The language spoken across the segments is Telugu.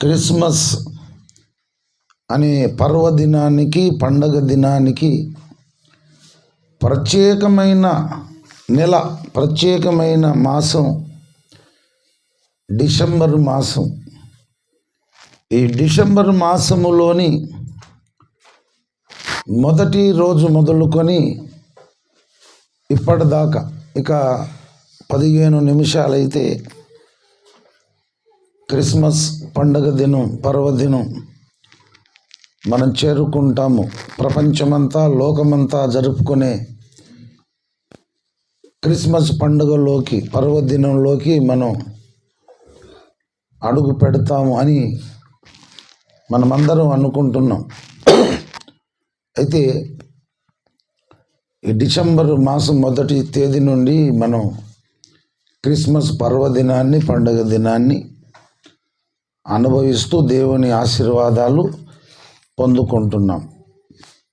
క్రిస్మస్ అనే పర్వదినానికి పండగ దినానికి ప్రత్యేకమైన నెల ప్రత్యేకమైన మాసం డిసెంబర్ మాసం. ఈ డిసెంబర్ మాసములోని మొదటి రోజు మొదలుకొని ఇప్పటిదాకా ఇక పదిహేను నిమిషాలైతే క్రిస్మస్ పండగ దినం పర్వదినం మనం చేరుకుంటాము. ప్రపంచమంతా లోకమంతా జరుపుకునే క్రిస్మస్ పండుగలోకి పర్వదినంలోకి మనం అడుగు పెడతాము అని మనమందరం అనుకుంటున్నాం. అయితే ఈ డిసెంబర్ మాసం మొదటి తేదీ నుండి మనం క్రిస్మస్ పర్వదినాన్ని పండుగ దినాన్ని అనుభవిస్తూ దేవుని ఆశీర్వాదాలు పొందుకుంటున్నాం.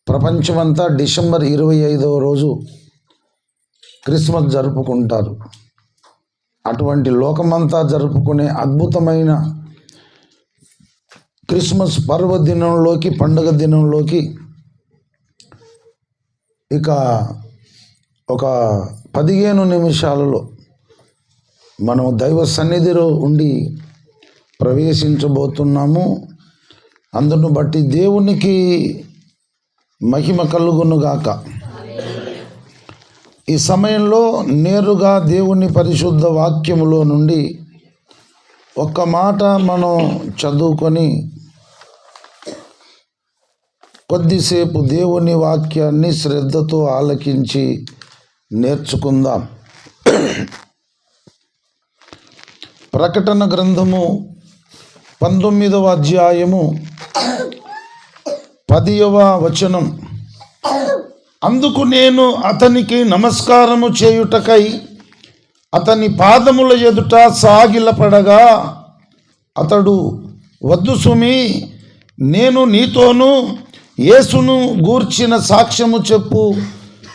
ప్రపంచమంతా డిసెంబర్ ఇరవై ఐదవ రోజు క్రిస్మస్ జరుపుకుంటారు. అటువంటి లోకమంతా జరుపుకునే అద్భుతమైన క్రిస్మస్ పర్వదినంలోకి పండుగ దినంలోకి ఇక ఒక పదిహేను నిమిషాలలో మనం దైవ సన్నిధిలో ఉండి ప్రవేశించబోతున్నాము. అందును బట్టి దేవునికి మహిమ కలుగునుగాక. ఈ సమయంలో నేరుగా దేవుని పరిశుద్ధ వాక్యములో నుండి ఒక్క మాట మనం చదువుకొని కొద్దిసేపు దేవుని వాక్యాన్ని శ్రద్ధతో ఆలకించి నేర్చుకుందాం. ప్రకటన గ్రంథము పంతొమ్మిదవ అధ్యాయము పదియవ వచనం. అందుకు నేను అతనికి నమస్కారము చేయుటకై అతని పాదముల ఎదుట సాగిలపడగా అతడు వద్దు సుమి నేను నీతోనూ యేసును గూర్చిన సాక్ష్యము చెప్పు.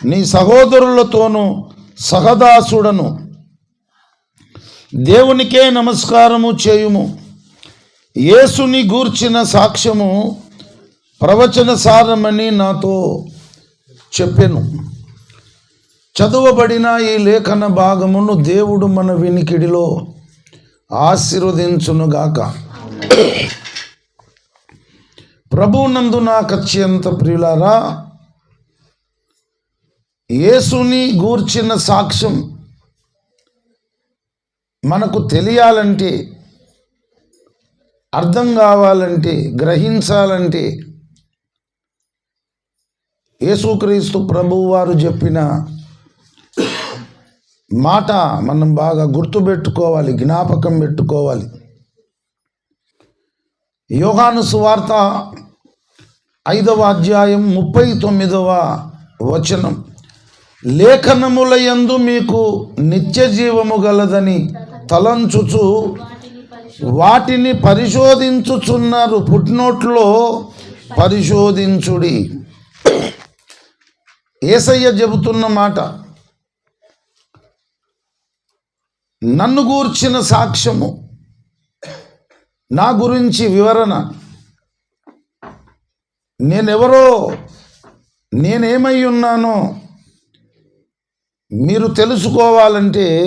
నీ సహోదరులతోనూ సహదాసుడను. దేవునికే నమస్కారము చేయుము. యేసుని గూర్చిన సాక్ష్యము ప్రవచన సారమని నాతో చెప్పాను. చదువబడిన ఈ లేఖన భాగమును దేవుడు మన వినికిడిలో ఆశీర్వదించునుగాక ప్రభునందు నాకు అత్యంత ప్రియులారా యేసుని గూర్చిన సాక్ష్యం మనకు తెలియాలంటే అర్థం కావాలంటే గ్రహించాలంటే యేసుక్రీస్తు ప్రభువారు చెప్పిన మాట మనం బాగా గుర్తుపెట్టుకోవాలి జ్ఞాపకం పెట్టుకోవాలి. యోగాను సువార్త ఐదవ అధ్యాయం ముప్పై తొమ్మిదవ వచనం. లేఖనముల యందు మీకు నిత్య జీవము గలదని తలంచుచు వాటిని పరిశోధించుచున్నారు. పుట్టినోట్లో పరిశోధించుడి. ఏసయ్య చెబుతున్న మాట. నన్ను గూర్చిన సాక్ష్యము. నా గురించి వివరణ. నేనెవరో నేనేమై ఉన్నానో మీరు తెలుసుకోవాలంటే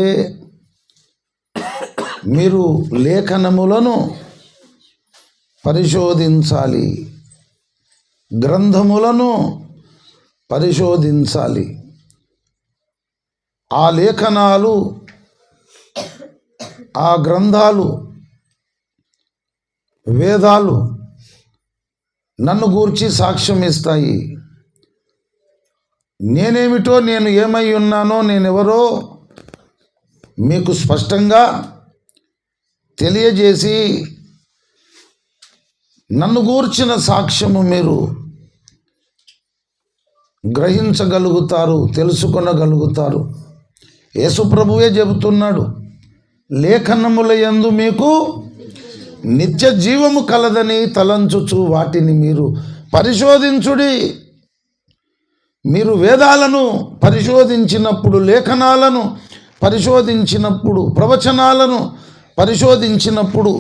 మీరు లేఖనములను పరిశోధించాలి. గ్రంథములను పరిశోధించాలి. ఆ లేఖనాలు ఆ గ్రంథాలు వేదాలు నన్ను గూర్చి సాక్ష్యం ఇస్తాయి. నేనేమిటో నేను ఏమై ఉన్నానో నేనెవరో మీకు స్పష్టంగా తెలియజేసి నన్ను గూర్చిన సాక్ష్యము మీరు గ్రహించగలుగుతారు తెలుసుకొనగలుగుతారు. యేసుప్రభువే చెబుతున్నాడు లేఖనముల యందు మీకు నిత్య జీవము కలదని తలంచుచు వాటిని మీరు పరిశోధించుడి. మీరు వేదాలను పరిశోధించినప్పుడు లేఖనాలను పరిశోధించినప్పుడు ప్రవచనాలను పరిశోధించినప్పుడు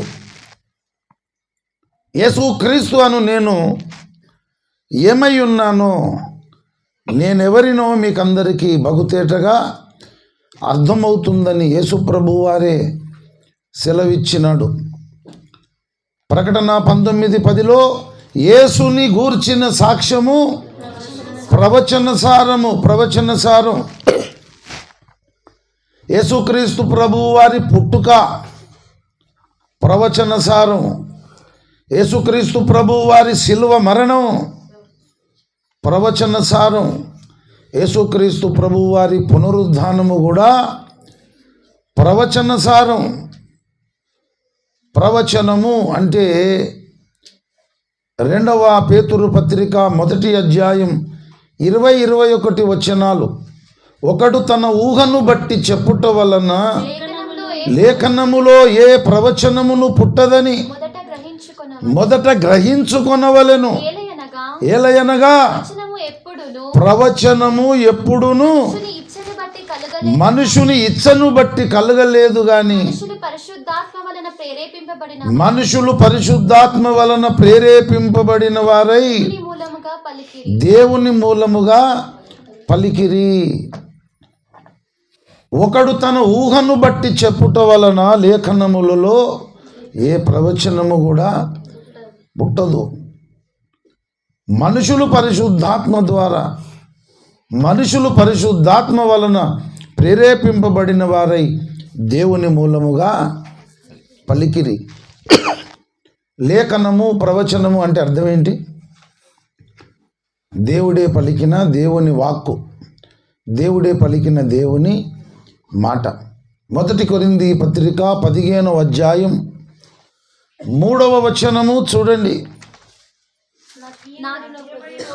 యేసు క్రీస్తు అను నేను ఏమై ఉన్నానో నేనెవరినో మీకందరికీ బగుతేటగా అర్థమవుతుందని యేసు ప్రభువారే సెలవిచ్చినాడు. ప్రకటన పంతొమ్మిది పదిలో యేసుని గూర్చిన సాక్ష్యము ప్రవచన సారము ప్రవచన సారం. యేసుక్రీస్తు ప్రభు వారి పుట్టుక ప్రవచన సారం యేసుక్రీస్తు ప్రభు వారి శిలువ మరణం. ప్రవచన సారం యేసుక్రీస్తు ప్రభు వారి పునరుద్ధానము కూడా ప్రవచన సారం ప్రవచనము అంటే రెండవ పేతురు పత్రిక మొదటి అధ్యాయం ఇరవై ఇరవై ఒకటి వచనాలు. ఒకడు తన ఊహను బట్టి చెప్పుట వలన లేఖనములో ఏ ప్రవచనమును పుట్టదని మొదట గ్రహించుకొన మొదట గ్రహించుకొనవలెను. ఏలయనగా ప్రవచనము ఎప్పుడును? మనుషుని ఇచ్చని బట్టి కలగలేదు. గాని మనుషులు పరిశుద్ధాత్మ వలన ప్రేరేపింపబడిన వారై. దేవుని మూలముగా పలికిరి. ఒకడు తన ఊహను బట్టి చెప్పుట వలన లేఖనములలో ఏ ప్రవచనము కూడా పుట్టదు. మనుషులు పరిశుద్ధాత్మ ద్వారా మనుషులు పరిశుద్ధాత్మ వలన ప్రేరేపింపబడిన వారై దేవుని మూలముగా పలికిరి. లేఖనము ప్రవచనము అంటే అర్థం ఏంటి? దేవుడే పలికిన దేవుని వాక్కు దేవుడే పలికిన దేవుని మాట. మొదటి కొరింది పత్రిక పదిహేనవ అధ్యాయం మూడవ వచనము చూడండి.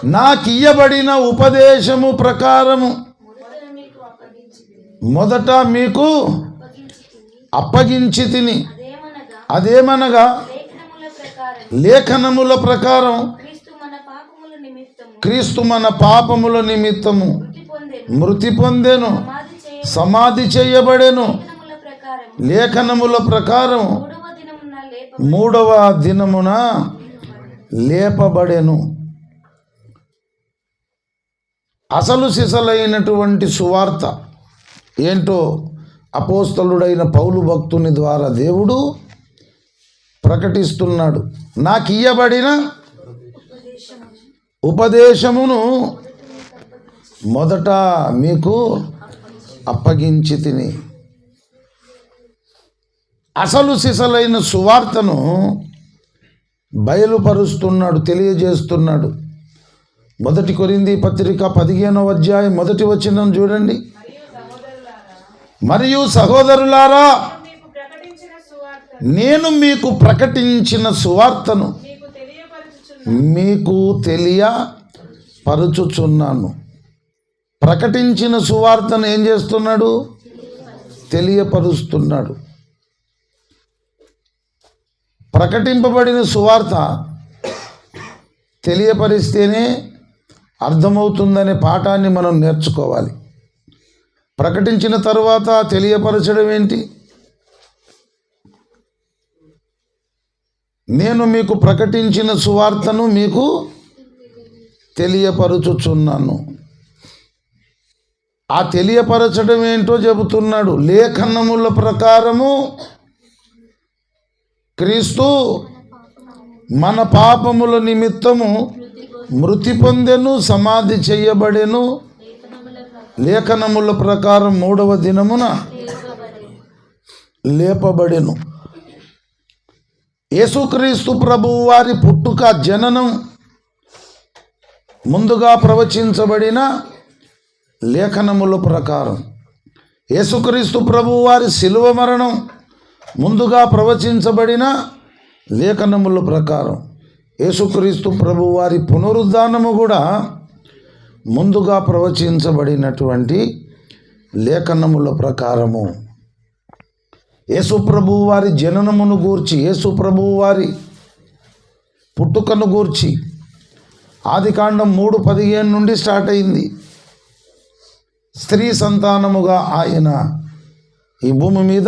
నాకియ్యబడిన ఉపదేశము ప్రకారము మొదట మీకు అప్పగించి తిని. అదేమనగా లేఖనముల ప్రకారం క్రీస్తు మన పాపముల నిమిత్తము మృతి పొందేను. సమాధి చేయ సమాధి చేయబడెను లేఖనముల ప్రకారం మూడవ దినమున లేపబడెను. అసలు సిసలైనటువంటి సువార్త ఏంటో అపోస్తలుడైన పౌలు భక్తుని ద్వారా దేవుడు ప్రకటిస్తున్నాడు. నాకు ఇయ్యబడిన ఉపదేశమును మొదట మీకు అప్పగించి తిని. అసలు సిసలైన సువార్తను బయలుపరుస్తున్నాడు తెలియజేస్తున్నాడు. మొదటి కొరింది పత్రిక పదిహేనవ అధ్యాయం మొదటి వచ్చిన చూడండి. మరియు సహోదరులారా నేను మీకు ప్రకటించిన సువార్తను మీకు తెలియ మీకు తెలియపరుచుచున్నాను. ప్రకటించిన సువార్తను ఏం చేస్తున్నాడు? తెలియపరుస్తున్నాడు. ప్రకటింపబడిన సువార్త తెలియపరిస్తేనే అర్థమవుతుందనే పాఠాన్ని మనం నేర్చుకోవాలి. ప్రకటించిన తరువాత తెలియపరచడం ఏంటి? నేను మీకు ప్రకటించిన సువార్తను మీకు తెలియపరుచుచున్నాను. ఆ తెలియపరచడం ఏంటో చెబుతున్నాడు. లేఖనముల ప్రకారము క్రీస్తు మన పాపముల నిమిత్తము మృతి పొందెను సమాధి చేయబడెను. లేఖనముల ప్రకారం మూడవ దినమున లేపబడెను. యేసుక్రీస్తు ప్రభువు వారి పుట్టుక జననం ముందుగా ప్రవచించబడిన లేఖనముల ప్రకారం యేసుక్రీస్తు ప్రభు వారి శిలువ మరణం ముందుగా ప్రవచించబడిన లేఖనముల ప్రకారం యేసుక్రీస్తు ప్రభు వారి పునరుద్ధానము కూడా ముందుగా ప్రవచించబడినటువంటి లేఖనముల ప్రకారము. యేసుప్రభు వారి జననమును గూర్చి యేసుప్రభు వారి పుట్టుకను గూర్చి ఆదికాండం మూడు పదిహేను నుండి స్టార్ట్ అయింది. స్త్రీ సంతానముగా ఆయన ఈ భూమి మీద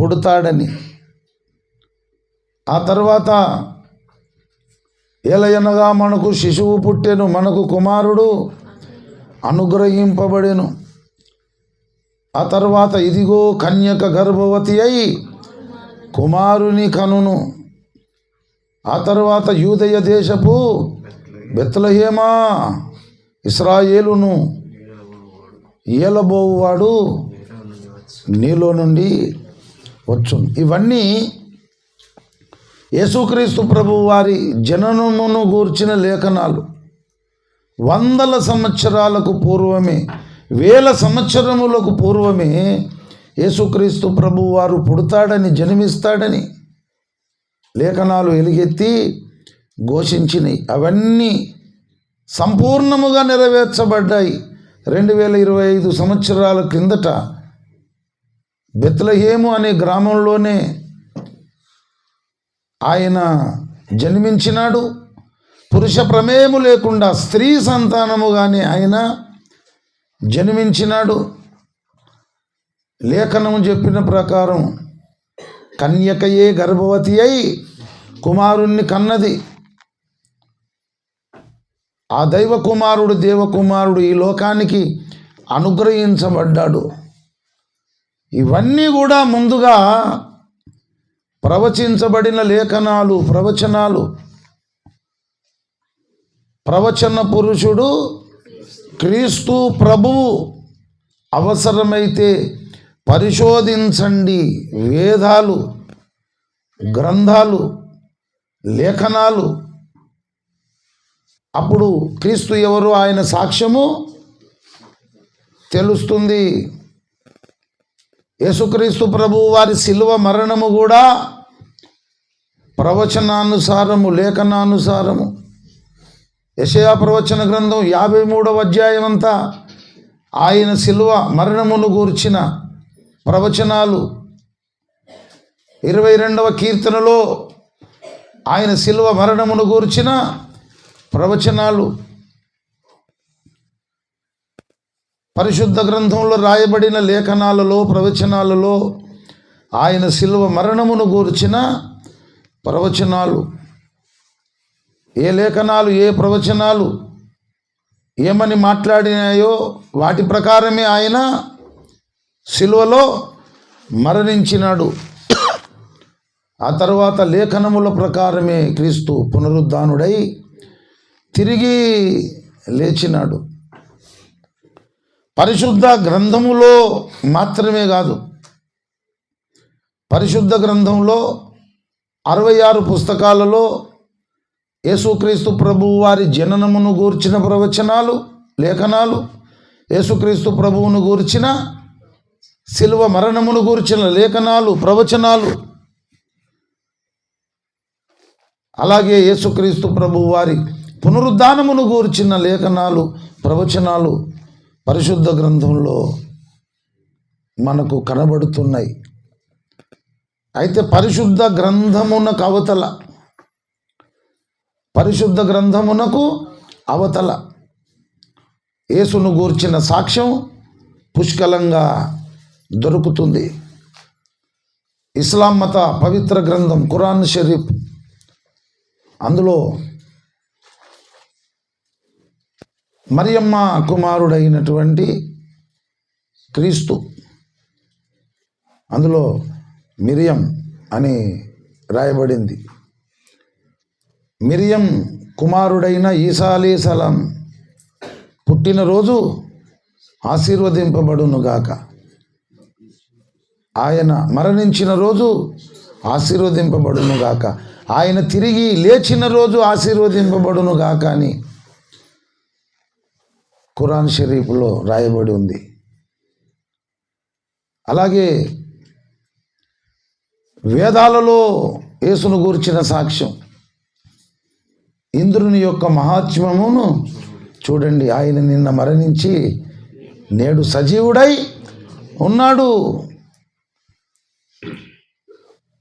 పుడతాడని. ఆ తర్వాత ఏలయనగా మనకు శిశువు పుట్టెను మనకు కుమారుడు అనుగ్రహింపబడెను. ఆ తర్వాత ఇదిగో కన్యక గర్భవతి అయి కుమారుని కనును. ఆ తర్వాత యూదయ దేశపు బెత్లహేమా ఇస్రాయేలును ఏలబోవువాడు నీలో నుండి వచ్చును. ఇవన్నీ యేసుక్రీస్తు ప్రభు వారి జననమును గూర్చిన లేఖనాలు. వందల సంవత్సరాలకు పూర్వమే వేల సంవత్సరములకు పూర్వమే యేసుక్రీస్తు ప్రభు వారు పుడతాడని జన్మిస్తాడని లేఖనాలు ఎలుగెత్తి ఘోషించినాయి. అవన్నీ సంపూర్ణముగా నెరవేర్చబడ్డాయి. రెండు వేల ఇరవై ఐదు సంవత్సరాల క్రిందట బెత్లహేము అనే గ్రామంలోనే ఆయన జన్మించినాడు. పురుష ప్రమేయము లేకుండా స్త్రీ సంతానముగానే ఆయన జన్మించినాడు. లేఖనము చెప్పిన ప్రకారం కన్యకయే గర్భవతి అయి కుమారుణ్ణి కన్నది. ఆ దైవ కుమారుడు దేవకుమారుడు ఈ లోకానికి అనుగ్రహించబడ్డాడు. ఇవన్నీ కూడా ముందుగా ప్రవచించబడిన లేఖనాలు ప్రవచనాలు. ప్రవచన పురుషుడు క్రీస్తు ప్రభువు అవసరమైతే పరిశోధించండి. వేదాలు గ్రంథాలు లేఖనాలు అప్పుడు క్రీస్తు ఎవరు? ఆయన సాక్ష్యము తెలుస్తుంది. యేసుక్రీస్తు ప్రభు వారి శిలువ మరణము కూడా ప్రవచనానుసారము లేఖనానుసారము. యషయా ప్రవచన గ్రంథం యాభై మూడవ అధ్యాయం అంతా ఆయన శిలువ మరణమును గూర్చిన ప్రవచనాలు. ఇరవై రెండవ కీర్తనలో ఆయన శిలువ మరణమును గూర్చిన ప్రవచనాలు. పరిశుద్ధ గ్రంథంలో రాయబడిన లేఖనాలలో ప్రవచనాలలో ఆయన శిల్వ మరణమును గూర్చిన ప్రవచనాలు. ఏ లేఖనాలు ఏ ప్రవచనాలు ఏమని మాట్లాడినాయో వాటి ప్రకారమే ఆయన శిలువలో మరణించినాడు. ఆ తర్వాత లేఖనముల ప్రకారమే క్రీస్తు పునరుద్ధానుడై తిరిగి లేచినాడు. పరిశుద్ధ గ్రంథములో మాత్రమే కాదు పరిశుద్ధ గ్రంథంలో అరవై ఆరు పుస్తకాలలో యేసుక్రీస్తు ప్రభువు వారి జననమును గూర్చిన ప్రవచనాలు లేఖనాలు యేసుక్రీస్తు ప్రభువును గూర్చిన శిలువ మరణమును గూర్చిన లేఖనాలు ప్రవచనాలు అలాగే యేసుక్రీస్తు ప్రభువు వారి పునరుద్ధానమును గూర్చిన లేఖనాలు ప్రవచనాలు పరిశుద్ధ గ్రంథంలో మనకు కనబడుతున్నాయి. అయితే పరిశుద్ధ గ్రంథమునకు అవతల పరిశుద్ధ గ్రంథమునకు అవతల యేసును గూర్చిన సాక్ష్యం పుష్కలంగా దొరుకుతుంది. ఇస్లాం మత పవిత్ర గ్రంథం ఖురాన్ షరీఫ్. అందులో మరియమ్మ కుమారుడైనటువంటి క్రీస్తు. అందులో మిరియం అని రాయబడింది. మిరియం కుమారుడైన ఈసాలీ సలాం పుట్టినరోజు ఆశీర్వదింపబడునుగాక ఆయన మరణించిన రోజు ఆశీర్వదింపబడునుగాక ఆయన తిరిగి లేచిన రోజు ఆశీర్వదింపబడునుగాక అని ఖురాన్ షరీఫ్లో రాయబడి ఉంది. అలాగే వేదాలలో యేసును గూర్చిన సాక్ష్యం ఇంద్రుని యొక్క మహాత్మ్యమును చూడండి. ఆయన నిన్న మరణించి నేడు సజీవుడై ఉన్నాడు.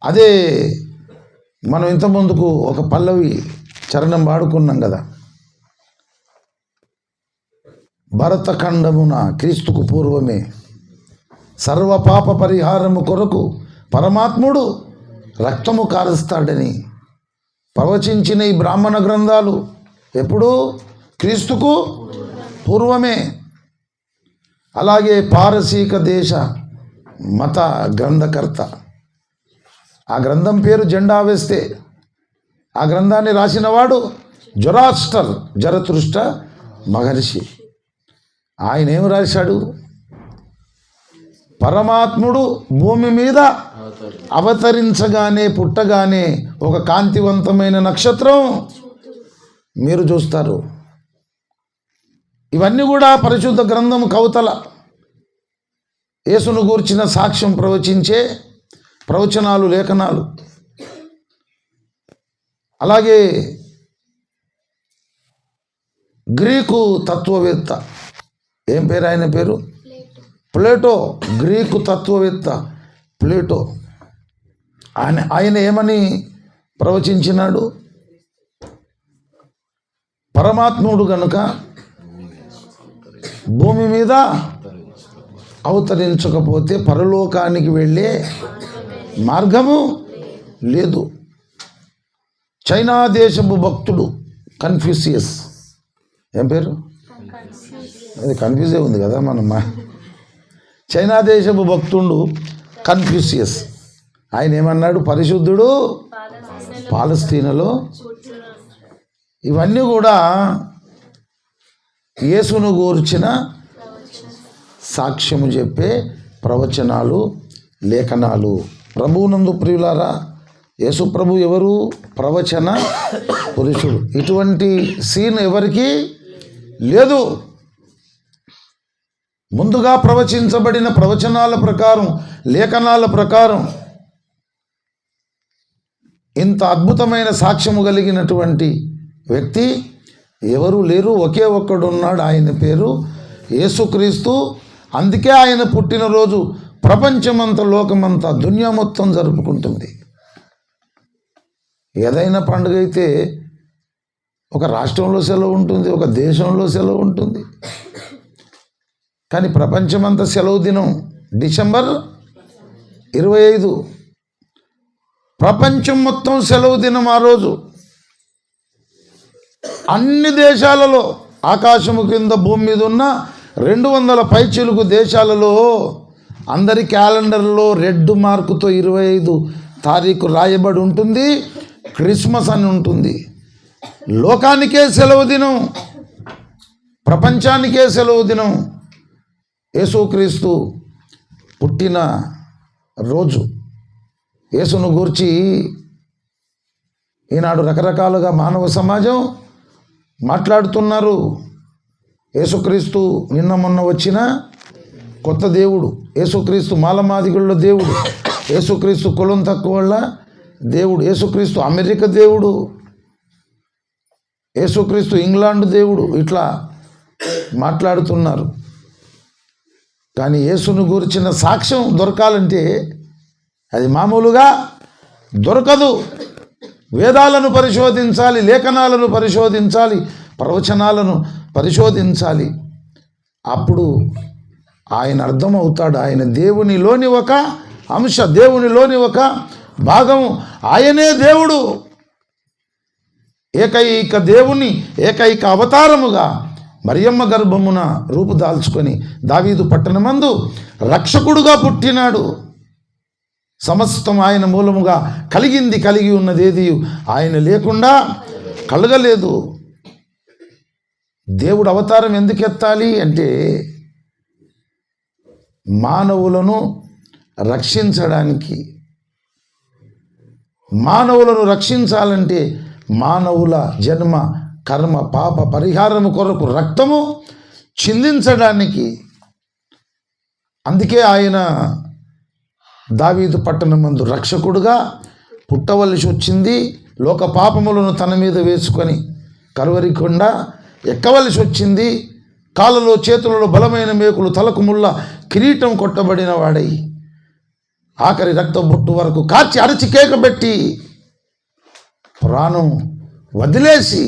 అదే మనం ఇంతకుముందుకు ఒక పల్లవి చరణం వాడుకున్నాం కదా. భరతఖండమున క్రీస్తుకు పూర్వమే సర్వ పాప పరిహారము కొరకు పరమాత్ముడు రక్తము కారుస్తాడని ప్రవచించిన ఈ బ్రాహ్మణ గ్రంథాలు ఎప్పుడు క్రీస్తుకు పూర్వమే. అలాగే పారసీక దేశ మత గ్రంథకర్త. ఆ గ్రంథం పేరు జెండా వేస్తే ఆ గ్రంథాన్ని రాసినవాడు జొరాస్టర్ జరతృష్ట మహర్షి. ఆయన ఏం రాశాడు? పరమాత్ముడు భూమి మీద అవతరించగానే పుట్టగానే ఒక కాంతివంతమైన నక్షత్రం. మీరు చూస్తారు. ఇవన్నీ కూడా పరిశుద్ధ గ్రంథం కవతల యేసును గూర్చిన సాక్ష్యం ప్రవచించే ప్రవచనాలు లేఖనాలు. అలాగే గ్రీకు తత్వవేత్త. ఏం పేరు ఆయన పేరు? ప్లేటో గ్రీకు తత్వవేత్త ప్లేటో. ఆయన ఆయన ఏమని ప్రవచించినాడు? పరమాత్ముడు గనుక భూమి మీద అవతరించకపోతే పరలోకానికి వెళ్ళే మార్గము లేదు. చైనా దేశపు భక్తుడు కన్ఫ్యూసియస్. ఏం పేరు? అది కన్ఫ్యూజే ఉంది కదా మనం. చైనా దేశపు భక్తుడు కన్ఫ్యూసియస్ ఆయన ఏమన్నాడు? పరిశుద్ధుడు పాలస్తీనలో. ఇవన్నీ కూడా యేసును గూర్చిన సాక్ష్యము చెప్పే ప్రవచనాలు లేఖనాలు. ప్రభువునందు ప్రియులారా యేసు ప్రభు ఎవరు? ప్రవచన పురుషుడు. ఇటువంటి సీన్ ఎవరికి లేదు. ముందుగా ప్రవచించబడిన ప్రవచనాల ప్రకారం లేఖనాల ప్రకారం ఇంత అద్భుతమైన సాక్ష్యము కలిగినటువంటి వ్యక్తి ఎవరు లేరు ఒకే ఒక్కడు ఉన్నాడు ఆయన పేరు యేసుక్రీస్తు. అందుకే ఆయన పుట్టినరోజు ప్రపంచమంతా లోకమంతా దునియా మొత్తం జరుపుకుంటుంది. ఏదైనా పండుగ అయితే ఒక రాష్ట్రంలో సెలవు ఉంటుంది ఒక దేశంలో సెలవు ఉంటుంది. కానీ ప్రపంచమంతా సెలవు దినం డిసెంబర్ ఇరవై ఐదు. ప్రపంచం మొత్తం సెలవు దినం ఆ రోజు. అన్ని దేశాలలో ఆకాశము కింద భూమి మీద ఉన్న రెండు వందల పైచిలుకు దేశాలలో అందరి క్యాలెండర్లో రెడ్ మార్కుతో ఇరవై ఐదు తారీఖు రాయబడి ఉంటుంది క్రిస్మస్ అని ఉంటుంది. లోకానికే సెలవు దినం ప్రపంచానికే సెలవు దినం. యేసుక్రీస్తు పుట్టిన రోజు. యేసును గూర్చి ఈనాడు రకరకాలుగా మానవ సమాజం మాట్లాడుతున్నారు. యేసుక్రీస్తు నిన్న మొన్న వచ్చిన కొత్త దేవుడు యేసుక్రీస్తు మాలమాదిగుళ్ళ దేవుడు యేసుక్రీస్తు కులం తక్కువ దేవుడు యేసుక్రీస్తు అమెరికా దేవుడు యేసుక్రీస్తు ఇంగ్లాండ్ దేవుడు ఇట్లా మాట్లాడుతున్నారు. కానీ యేసును గురించిన సాక్ష్యం దొరకాలంటే అది మామూలుగా దొరకదు. వేదాలను పరిశోధించాలి లేఖనాలను పరిశోధించాలి ప్రవచనాలను పరిశోధించాలి. అప్పుడు ఆయన అర్థమవుతాడు ఆయన దేవునిలోని ఒక అంశ దేవునిలోని ఒక భాగం ఆయనే దేవుడు. ఏకైక దేవుని ఏకైక అవతారముగా మరియమ్మ గర్భమున రూపుదాల్చుకొని దావీదు పట్టణమందు రక్షకుడుగా పుట్టినాడు. సమస్తం ఆయన మూలముగా కలిగింది కలిగి ఉన్నదేది? ఆయన లేకుండా కలగలేదు. దేవుడు అవతారం ఎందుకు ఎత్తాలి అంటే మానవులను రక్షించడానికి. మానవులను రక్షించాలంటే మానవుల జన్మ కర్మ పాప పరిహారము కొరకు రక్తము చిందించడానికి అందుకే ఆయన దావీదు పట్టణమందు రక్షకుడుగా పుట్టవలసి వచ్చింది. లోక పాపములను తన మీద వేసుకొని కరువరికుండా ఎక్కవలసి వచ్చింది. కాళ్ళలో చేతులలో బలమైన మేకులు తలకు ముళ్ళ కిరీటం కొట్టబడిన వాడై ఆఖరి రక్తం బొట్టు వరకు కార్చి అరచి కేకబెట్టి ప్రాణం వదిలేసి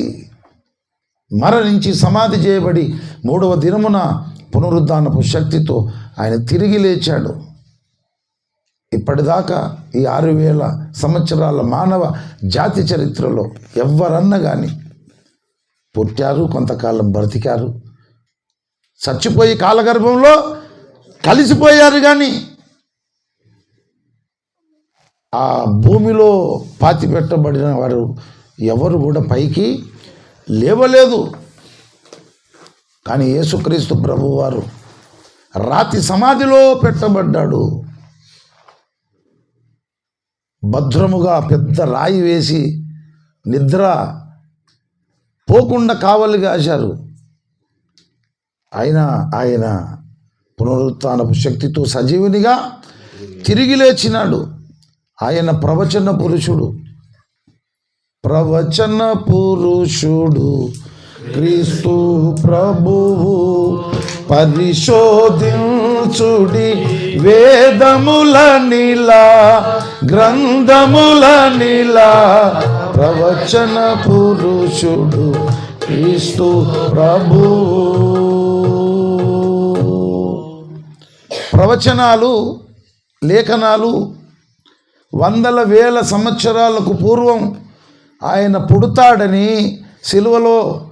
మరణించి సమాధి చేయబడి మూడవ దినమున పునరుద్ధానపు శక్తితో ఆయన తిరిగి లేచాడు. ఇప్పటిదాకా ఈ ఆరు వేల సంవత్సరాల మానవ జాతి చరిత్రలో ఎవరన్నా కానీ పుట్టారు కొంతకాలం బ్రతికారు చచ్చిపోయి కాలగర్భంలో కలిసిపోయారు కానీ ఆ భూమిలో పాతి పెట్టబడిన వారు ఎవరు కూడా పైకి లేవలేదు. కానీ యేసుక్రీస్తు ప్రభువారు రాతి సమాధిలో పెట్టబడ్డాడు. భద్రముగా పెద్ద రాయి వేసి నిద్ర పోకుండా కావాలి కాశారు. ఆయన ఆయన పునరుత్నపు శక్తితో సజీవునిగా తిరిగి లేచినాడు. ఆయన ప్రవచన పురుషుడు. ప్రవచన పురుషుడు క్రీస్తు ప్రభువు పరిశోధించుడి వేదముల నీలా గ్రంథముల నీలా. ప్రవచన పురుషుడు క్రీస్తు ప్రభు ప్రవచనాలు లేఖనాలు వందల వేల సంవత్సరాలకు పూర్వం ఆయన పుడతాడని సిలువలో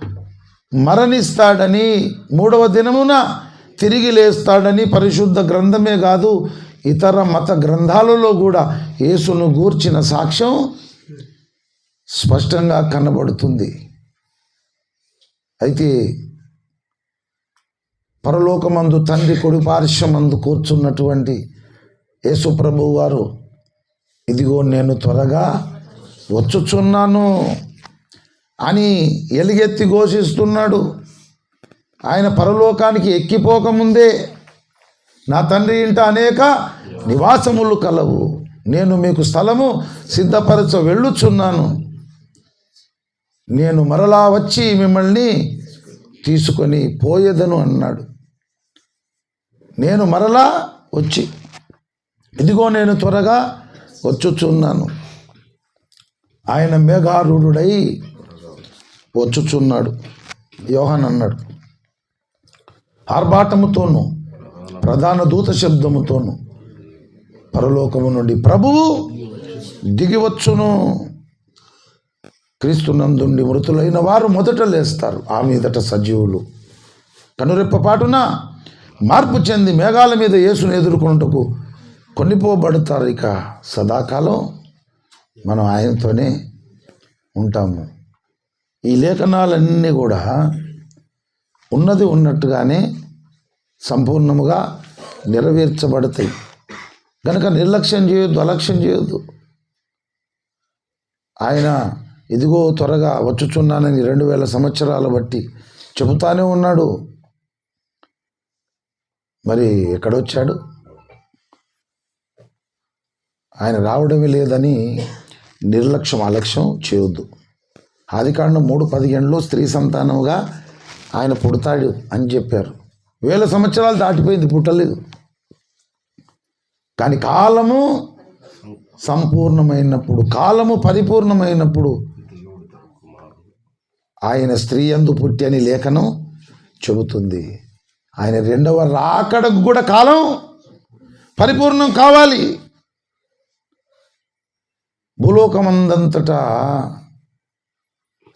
మరణిస్తాడని మూడవ దినమున తిరిగి లేస్తాడని పరిశుద్ధ గ్రంథమే కాదు ఇతర మత గ్రంథాలలో కూడా యేసును గూర్చిన సాక్ష్యం స్పష్టంగా కనబడుతుంది. అయితే పరలోకమందు తండ్రి కొడి పార్శ్వమందు కూర్చున్నటువంటి యేసు ప్రభువు వారు ఇదిగో నేను త్వరగా వచ్చుచున్నాను అని ఎలుగెత్తి ఘోషిస్తున్నాడు. ఆయన పరలోకానికి ఎక్కిపోకముందే నా తండ్రి ఇంట అనేక నివాసములు కలవు. నేను మీకు స్థలము సిద్ధపరచ వెళ్ళుచున్నాను. నేను మరలా వచ్చి మిమ్మల్ని తీసుకొని పోయేదను అన్నాడు. నేను మరలా వచ్చి ఇదిగో నేను త్వరగా వచ్చుచున్నాను. ఆయన మేఘారూఢుడై వచ్చుచున్నాడు. యోహన్ అన్నాడు ఆర్భాటముతోనూ ప్రధాన దూత శబ్దముతోనూ పరలోకము నుండి ప్రభువు దిగివచ్చును క్రీస్తునందుండి మృతులైన వారు మొదట లేస్తారు. ఆ మీదట సజీవులు కనురెప్పపాటున మార్పు చెంది మేఘాల మీద యేసును ఎదుర్కొనుటకు కొనిపోబడతారు. ఇక సదాకాలం మనం ఆయనతోనే ఉంటాము. ఈ లేఖనాలన్నీ కూడా ఉన్నది ఉన్నట్టుగానే సంపూర్ణముగా నెరవేర్చబడతాయి. కనుక నిర్లక్ష్యం చేయొద్దు అలక్ష్యం చేయొద్దు. ఆయన ఇదిగో త్వరగా వచ్చుచున్నానని రెండు వేల సంవత్సరాల బట్టి చెబుతానే ఉన్నాడు. మరి ఎక్కడొచ్చాడు? ఆయన రావడమే లేదని నిర్లక్ష్యం అలక్ష్యం చేయొద్దు. ఆదికాండం మూడు పదిహేనులో స్త్రీ సంతానముగా ఆయన పుడతాడు అని చెప్పారు. వేల సంవత్సరాలు దాటిపోయింది పుట్టలేదు. కానీ కాలము సంపూర్ణమైనప్పుడు కాలము పరిపూర్ణమైనప్పుడు ఆయన స్త్రీ అందు పుట్టి అని లేఖనం చెబుతుంది. ఆయన రెండవ రాకడకు కూడా కాలం పరిపూర్ణం కావాలి. భూలోకమందంతటా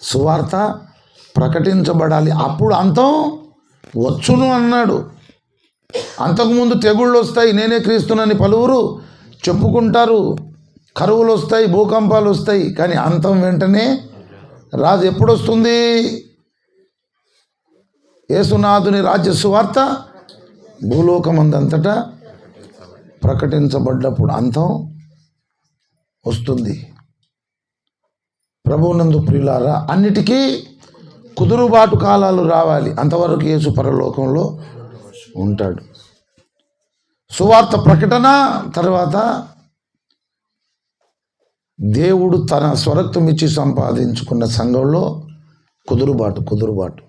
సువార్త ప్రకటించబడాలి. అప్పుడు అంతం వచ్చును అన్నాడు. అంతకుముందు తెగుళ్ళు వస్తాయి నేనే క్రీస్తునని పలువురు చెప్పుకుంటారు. కరువులు వస్తాయి భూకంపాలు వస్తాయి కానీ అంతం వెంటనే రాజు ఎప్పుడు వస్తుంది యేసునాథుని రాజ్య సువార్త భూలోకమందంతటా ప్రకటించబడ్డప్పుడు అంతం వస్తుంది. ప్రభువునందు ప్రియులారా అన్నిటికీ కుదురుబాటు కాలాలు రావాలి. అంతవరకు యేసు పరలోకంలో ఉంటాడు. సువార్త ప్రకటన తర్వాత దేవుడు తన స్వరక్తం ఇచ్చి సంపాదించుకున్న సంఘంలో కుదురుబాటు కుదురుబాటు.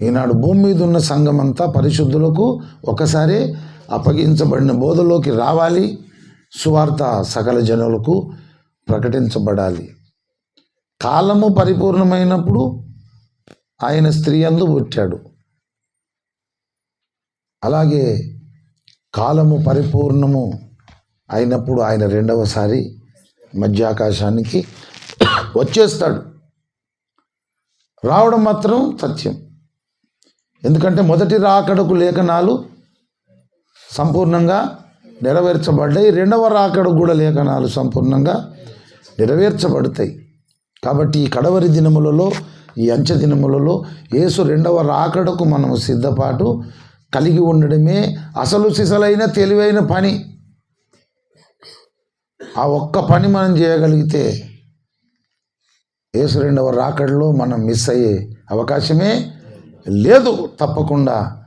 ఈనాడు భూమి మీద ఉన్న సంఘం అంతా పరిశుద్ధులకు ఒకసారి అప్పగించబడిన బోధలోకి రావాలి. సువార్త సకల జనులకు ప్రకటించబడాలి. కాలము పరిపూర్ణమైనప్పుడు ఆయన స్త్రీ అందు పుట్టాడు. అలాగే కాలము పరిపూర్ణము అయినప్పుడు ఆయన రెండవసారి మధ్యాకాశానికి వచ్చేస్తాడు. రావడం మాత్రం సత్యం. ఎందుకంటే మొదటి రాకడకు లేఖనాలు సంపూర్ణంగా నెరవేర్చబడ్డాయి. రెండవ రాకడకు కూడా లేఖనాలు సంపూర్ణంగా నెరవేర్చబడతాయి. కాబట్టి ఈ కడవరి దినములలో ఈ అంచె దినములలో యేసు రెండవ రాకడకు మనము సిద్ధపాటు కలిగి ఉండడమే అసలు సిసలైన తెలివైన పని. ఆ ఒక్క పని మనం చేయగలిగితే యేసు రెండవ రాకడలో మనం మిస్ అయ్యే అవకాశమే లేదు. తప్పకుండా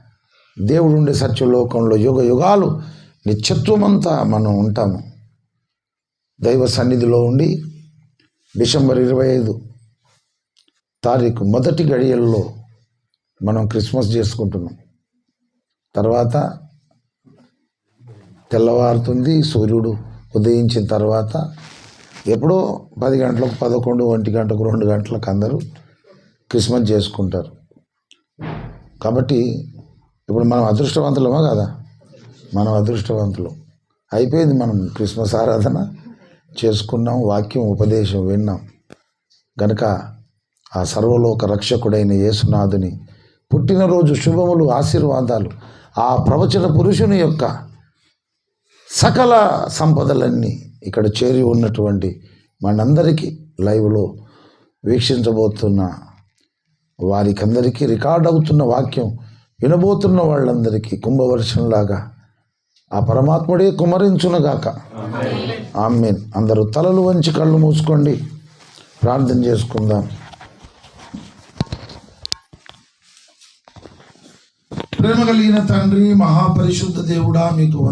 దేవుడు ఉండే సత్యలోకంలో యుగ యుగాలు నిత్యత్వమంతా మనం ఉంటాము. దైవ సన్నిధిలో ఉండి డిసెంబర్ ఇరవై ఐదు తారీఖు మొదటి గడియల్లో మనం క్రిస్మస్ చేసుకుంటున్నాం. తర్వాత తెల్లవారుతుంది సూర్యుడు ఉదయించిన తర్వాత ఎప్పుడో పది గంటలకు పదకొండు ఒంటి గంటకు రెండు గంటలకు అందరూ క్రిస్మస్ చేసుకుంటారు. కాబట్టి ఇప్పుడు మనం అదృష్టవంతులమా కదా? మనం అదృష్టవంతులు. అయిపోయింది మనం క్రిస్మస్ ఆరాధన. చేసుకున్నాం వాక్యం ఉపదేశం విన్నాం. గనక ఆ సర్వలోక రక్షకుడైన యేసునాథుని పుట్టినరోజు శుభములు ఆశీర్వాదాలు ఆ ప్రవచన పురుషుని యొక్క సకల సంపదలన్నీ ఇక్కడ చేరి ఉన్నటువంటి మనందరికీ లైవ్లో వీక్షించబోతున్న వారికందరికీ రికార్డ్ అవుతున్న వాక్యం వినబోతున్న వాళ్ళందరికీ కుంభవర్షంలాగా ఆ పరమాత్ముడే కుమరించునుగాక. ఆమెన్. అందరూ తలలు వంచి కళ్ళు మూసుకోండి. ప్రార్థన చేసుకుందాం. ప్రేమ కలిగిన తండ్రి మహాపరిశుద్ధ దేవుడా మీకు